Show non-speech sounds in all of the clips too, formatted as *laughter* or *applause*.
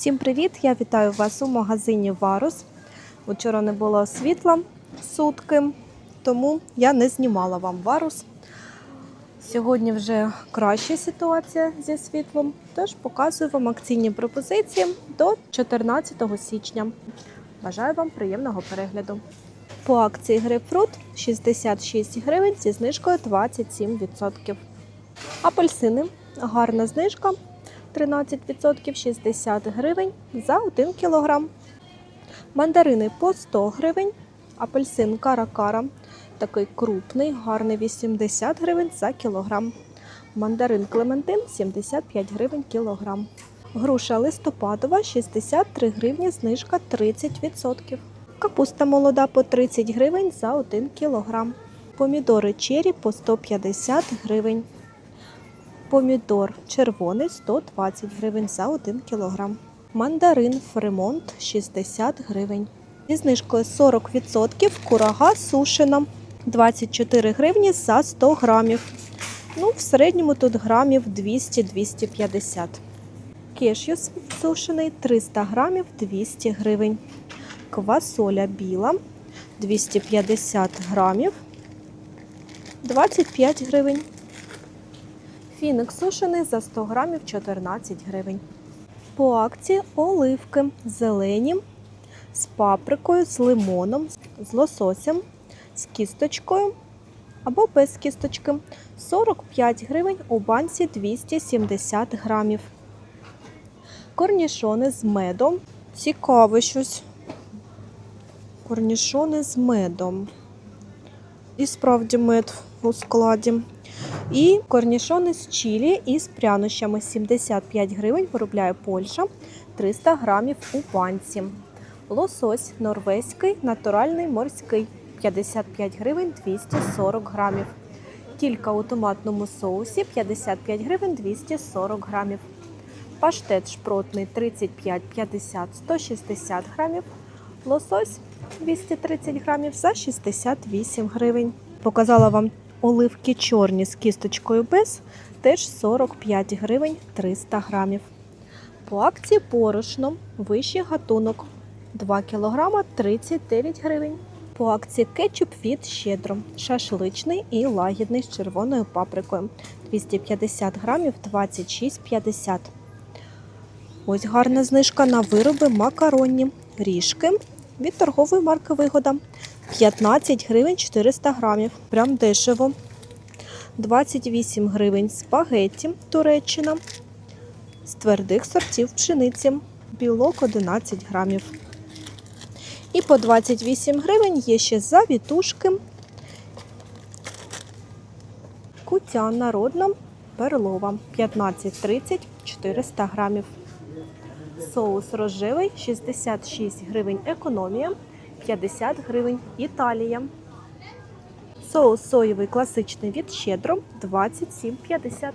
Всім привіт! Я вітаю вас у магазині Варус. Вчора не було світла сутки, тому я не знімала вам Варус. Сьогодні вже краща ситуація зі світлом, тож показую вам акційні пропозиції до 14 січня. Бажаю вам приємного перегляду. По акції грейпфрут 66 гривень зі знижкою 27%. Апельсини гарна знижка 13% 60 гривень за 1 кг. Мандарини по 100 гривень. Апельсин кара-кара. Такий крупний, гарний 80 гривень за кілограм. Мандарин Клементин 75 гривень кілограм. Груша листопадова 63 гривні, знижка 30%. Капуста молода по 30 гривень за 1 кілограм. Помідори чері по 150 гривень. Помідор червоний 120 гривень за 1 кг. Мандарин Фремонт 60 гривень. Зі знижкою 40% курага сушена 24 гривні за 100 грамів. Ну, в середньому тут грамів 200-250. Кешюс сушений 300 грамів 200 гривень. Квасоля біла 250 грамів 25 гривень. Фіник сушений за 100 грамів 14 гривень. По акції оливки зелені з паприкою, з лимоном, з лососем, з кісточкою або без кісточки. 45 гривень у банці 270 грамів. Корнішони з медом. Цікаве щось. Корнішони з медом. І справді мед у складі. І корнішони з чилі із прянощами 75 гривень виробляє Польща, 300 грамів у банці. Лосось норвезький, натуральний морський 55 гривень 240 грамів. Кілька у томатному соусі 55 гривень 240 грамів. Паштет шпротний 35, 50, 160 грамів. Лосось 230 грамів за 68 гривень. Показала вам Оливки чорні з кісточкою без теж 45 гривень 300 грамів. По акції порошно вищий гатунок 2 кг 39 гривень. По акції кетчуп від щедро шашличний і лагідний з червоною паприкою 250 грамів 26,50. Ось гарна знижка на вироби макаронні ріжки від торгової марки Вигода 15 гривень 400 грамів. Прям дешево. 28 гривень спагетті Туреччина. З твердих сортів пшениці. Білок 11 грамів. І по 28 гривень є ще завітушки. Кутя народна перлова 15-30 400 грамів. Соус рожевий 66 гривень економія. 50 гривень Італія. Соус соєвий класичний від щедро 27,50.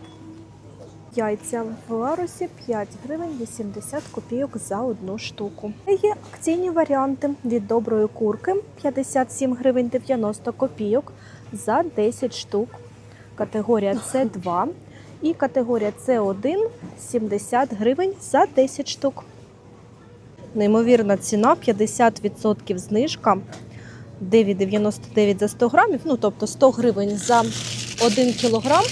Яйця в ларусі 5 гривень 80 копійок за одну штуку. Є акційні варіанти від доброї курки 57 гривень 90 копійок за 10 штук. Категорія *laughs* С2 і категорія С1 70 гривень за 10 штук. Неймовірна ціна 50% знижка 9,99 за 100 грамів, ну тобто 100 гривень за 1 кілограм.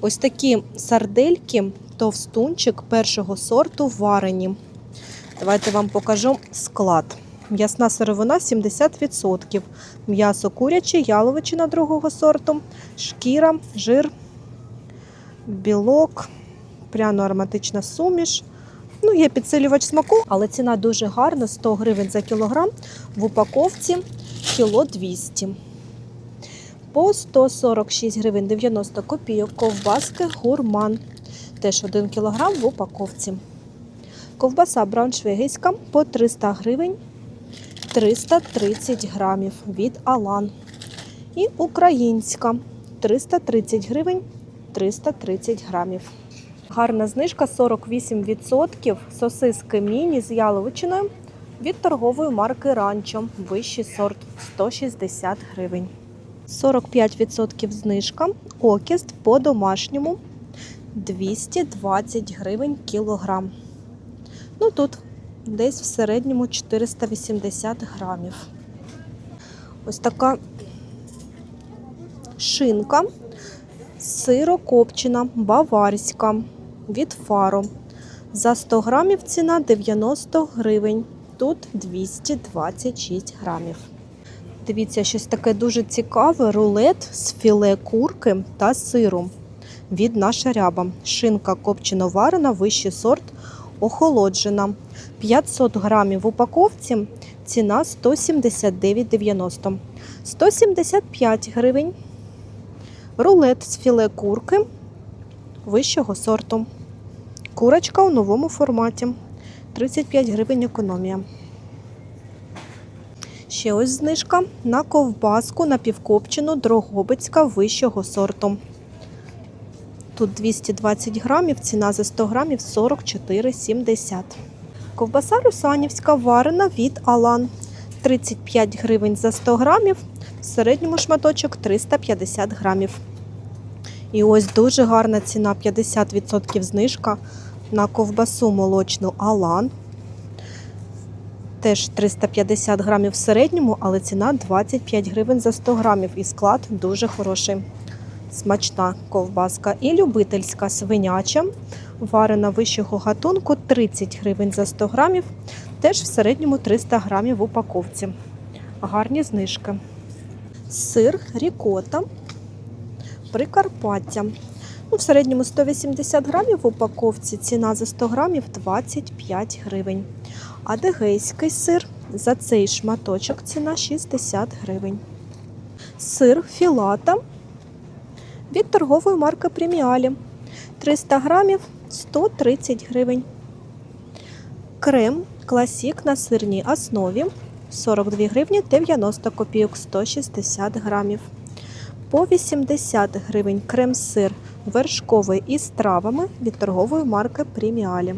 Ось такі сардельки, товстунчик першого сорту варені. Давайте вам покажу склад. М'ясна сировина 70%. М'ясо куряче, яловичина другого сорту, шкіра, жир, білок, пряно-ароматична суміш. Ну, є підсилювач смаку, але ціна дуже гарна 100 гривень за кілограм. В упаковці кіло 200. По 146 гривень 90 копійок ковбаски гурман. Теж 1 кілограм в упаковці. Ковбаса брауншвейгійська по 300 гривень 330 грамів від Алан. І українська 330 гривень 330 грамів. Гарна знижка 48%. Сосиски міні з яловичиною від торгової марки Ранчо. Вищий сорт 160 гривень. 45% знижка. Окіст по домашньому 220 гривень кілограм. Ну тут десь в середньому 480 грамів. Ось така шинка сирокопчена, баварська від фаро. За 100 грамів ціна 90 гривень. Тут 226 грамів. Дивіться, щось таке дуже цікаве: рулет з філе курки та сиру від наша ряба. Шинка копчено варена, вищий сорт, охолоджена. 500 грамів в упаковці. Ціна 179,90. 175 гривень. Рулет з філе курки вищого сорту. Курочка у новому форматі. 35 гривень економія. Ще ось знижка на ковбаску напівкопчену Дрогобицька вищого сорту. Тут 220 грамів, ціна за 100 грамів 44,70. Ковбаса Русанівська варена від Алан. 35 гривень за 100 грамів, в середньому шматочок 350 грамів. І ось дуже гарна ціна 50% знижка на ковбасу молочну Алан. Теж 350 грамів в середньому, але ціна 25 гривень за 100 грамів. І склад дуже хороший. Смачна ковбаска. І любительська свиняча, варена вищого гатунку 30 гривень за 100 грамів. Теж в середньому 300 грамів в упаковці. Гарні знижки. Сир рікота. Прикарпаття. Ну, в середньому 180 грамів в упаковці. Ціна за 100 грамів 25 гривень. Адегейський сир за цей шматочок ціна 60 гривень. Сир філата від торгової марки Преміалі 300 грамів 130 гривень. Крем класік на сирній основі 42 гривні 90 копійок 160 грамів. По 80 гривень крем-сир вершковий із травами від торгової марки Преміалі.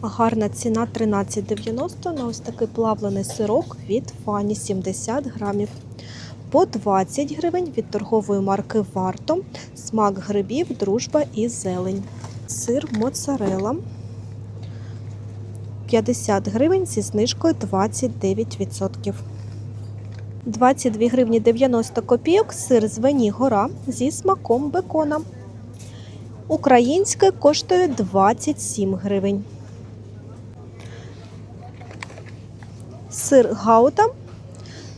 Гарна ціна 13,90 на ось такий плавлений сирок від Фані 70 грамів. По 20 гривень від торгової марки Варто. Смак грибів, дружба і зелень. Сир моцарела 50 гривень зі знижкою 29%. 22 гривні 90 копійок сир з Вені Гора зі смаком бекона. Українське коштує 27 гривень. Сир гауда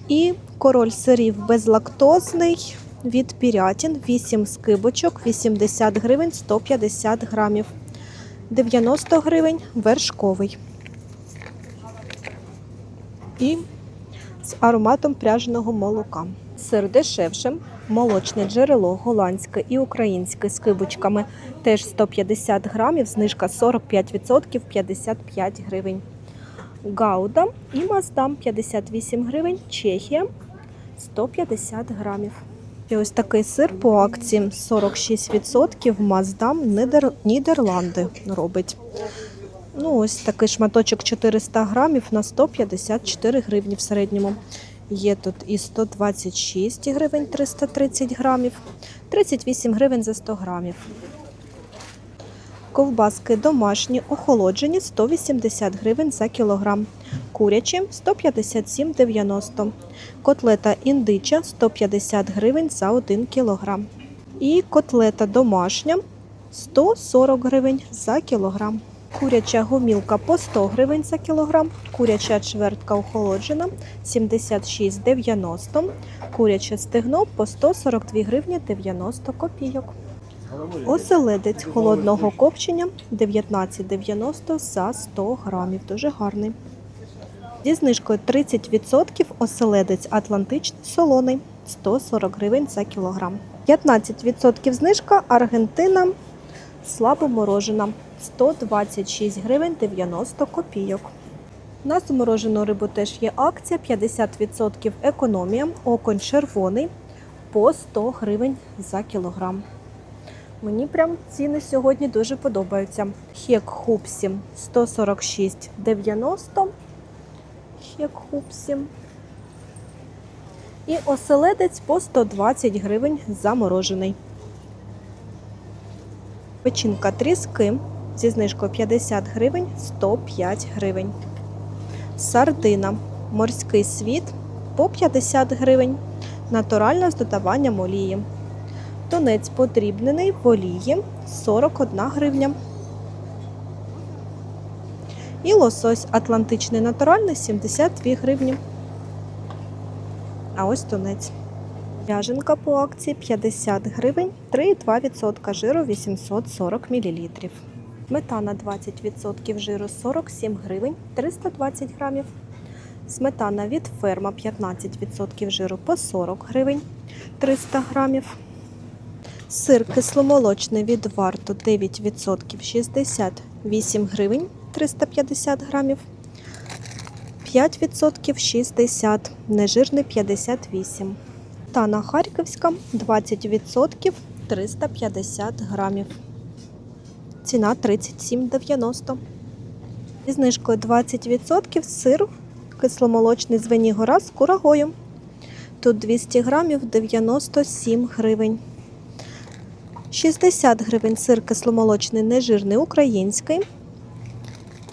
і король сирів безлактозний від Пірятін 8 скибочок 80 гривень 150 грамів. 90 гривень вершковий. І з ароматом пряженого молока. Сир дешевше, молочне джерело, голландське і українське з кибочками теж 150 грамів, знижка 45%, 55 гривень. Гауда і Маздам 58 гривень, Чехія 150 грамів. І ось такий сир по акції 46%. Маздам Нідер... Нідерланди робить. Ну, ось такий шматочок 400 грамів на 154 гривні в середньому. Є тут і 126 гривень 330 грамів, 38 гривень за 100 грамів. Ковбаски домашні, охолоджені 180 гривень за кілограм. Курячі 157,90. Котлета індича 150 гривень за 1 кілограм. І котлета домашня 140 гривень за кілограм. Куряча гомілка по 100 гривень за кілограм, куряча чвертка охолоджена 76,90, куряче стегно по 142 гривні 90 копійок. Оселедець холодного копчення 19,90 за 100 грамів. Дуже гарний. Зі знижкою 30% оселедець Атлантичний солоний 140 гривень за кілограм. 15% знижка Аргентина слабоморожена 126 гривень 90 копійок. На заморожену рибу теж є акція 50% економія. Оконь червоний по 100 гривень за кілограм. Мені прям ціни сьогодні дуже подобаються. Хек хупсі 146,90. Хек хупсі. І оселедець по 120 гривень заморожений. Печінка тріски зі знижкою 50 гривень 105 гривень. Сардина морський світ по 50 гривень. Натуральна з додаванням олії. Тунець подрібнений в олії 41 гривня. І лосось атлантичний натуральний 72 гривні. А ось тунець. Ряженка по акції 50 гривень, 3,2% жиру 840 мл. Сметана 20% жиру 47 гривень, 320 грамів. Сметана від ферма 15% жиру по 40 гривень, 300 грамів. Сир кисломолочний від варту 9% 68 гривень, 350 грамів. 5% 60, нежирний 58. Тана Харківська 20% 350 грамів. Ціна 37,90. Зі знижкою 20% сир кисломолочний Звенігора з курагою. Тут 200 грамів 97 гривень. 60 гривень сир кисломолочний нежирний український.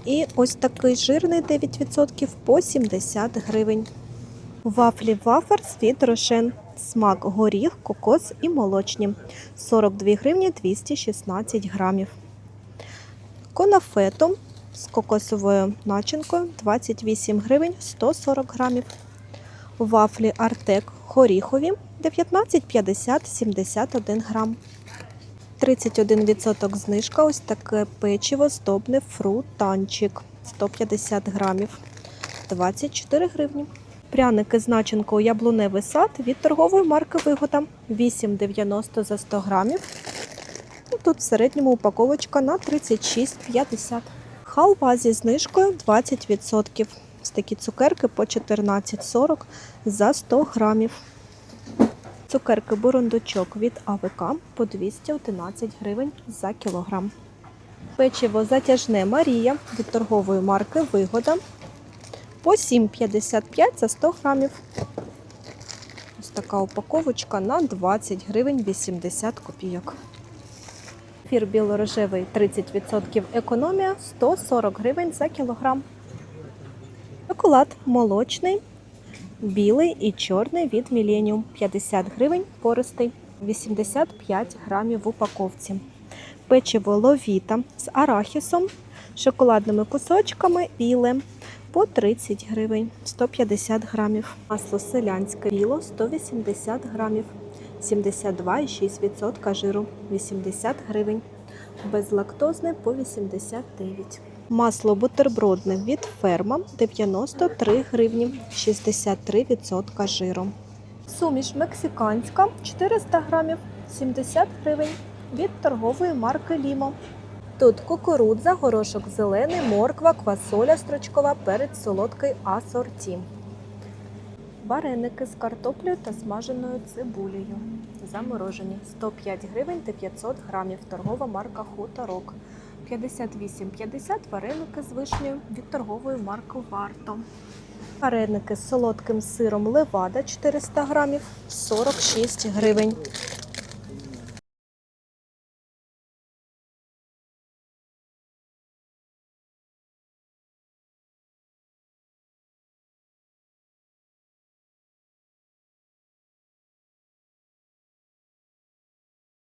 І ось такий жирний 9% по 70 гривень. Вафлі ваферс від Рошен. Смак горіх, кокос і молочні. 42 гривні 216 грамів. Конафето з кокосовою начинкою 28 гривень 140 грамів. Вафлі Артек горіхові 19,50 71 грам. 31% знижка. Ось таке печиво здобне фрутанчик 150 грамів 24 гривні. Пряники з начинкою яблуневий сад від торгової марки Вигода 8,90 за 100 грамів. Тут в середньому упаковочка на 36,50. Халва зі знижкою 20%. Ось цукерки по 14,40 за 100 грамів. Цукерки бурундучок від АВК по 211 гривень за кілограм. Печиво затяжне Марія від торгової марки Вигода по 7,55 за 100 грамів. Ось така упаковочка на 20 гривень 80 копійок. Фір білорожевий 30% економія 140 гривень за кілограм. Шоколад молочний, білий і чорний від Millennium 50 гривень пористий, 85 грамів в упаковці. Печиво ловіта з арахісом, шоколадними кусочками біле по 30 гривень 150 грамів. Масло селянське біло 180 грамів, 72,6% жиру 80 гривень. Безлактозне по 89. Масло бутербродне від ферма 93 гривні, 63% жиру. Суміш мексиканська 400 грамів, 70 гривень від торгової марки Лімо. Тут кукурудза, горошок зелений, морква, квасоля строчкова, перець солодкий асорті. Вареники з картоплею та смаженою цибулею. Заморожені 105 гривень 900 грамів. Торгова марка Хуторок. 58,50 вареники з вишнею від торгової марки Варто. Вареники з солодким сиром Левада 400 грамів 46 гривень.